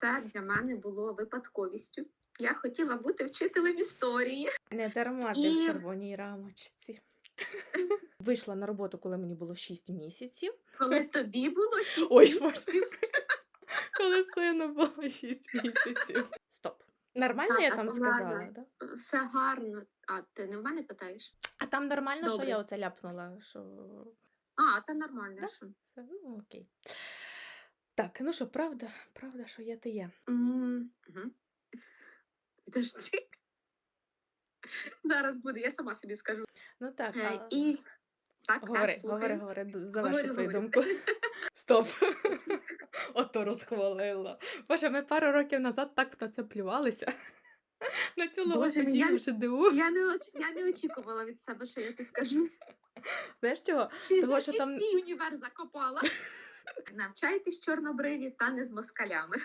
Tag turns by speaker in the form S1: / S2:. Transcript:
S1: Це для мене було випадковістю. Я хотіла бути вчителем історії.
S2: Не дарма ти
S1: І-
S2: в червоній рамочці. Вийшла на роботу, коли мені було 6 місяців.
S1: Коли тобі було 6
S2: Ой,
S1: місяців.
S2: Коли сину було 6 місяців. Стоп. Нормально
S1: Так,
S2: я там сказала, да?
S1: Все гарно. А ти не в мене питаєш?
S2: А там нормально, що я оце ляпнула, що
S1: А, та нормально.
S2: Да?
S1: Що?
S2: Ну окей. Так, ну що, правда, правда, що є, ти є.
S1: Підожди. Зараз буде, я сама собі скажу.
S2: Ну так,
S1: Е,
S2: а...
S1: І так,
S2: говори,
S1: так,
S2: говори, говори, заверши свою
S1: говорю.
S2: думку. Стоп. Ото розхвалила. Боже, ми пару років назад так на це плювалися. На цю логопедію
S1: я-
S2: в ЖДУ.
S1: Я не, я не очікувала від себе, що я це скажу.
S2: Знаєш чого?
S1: Чи
S2: Того, що там-
S1: свій універ закопала. Навчайтесь чорнобриві та не з москалями.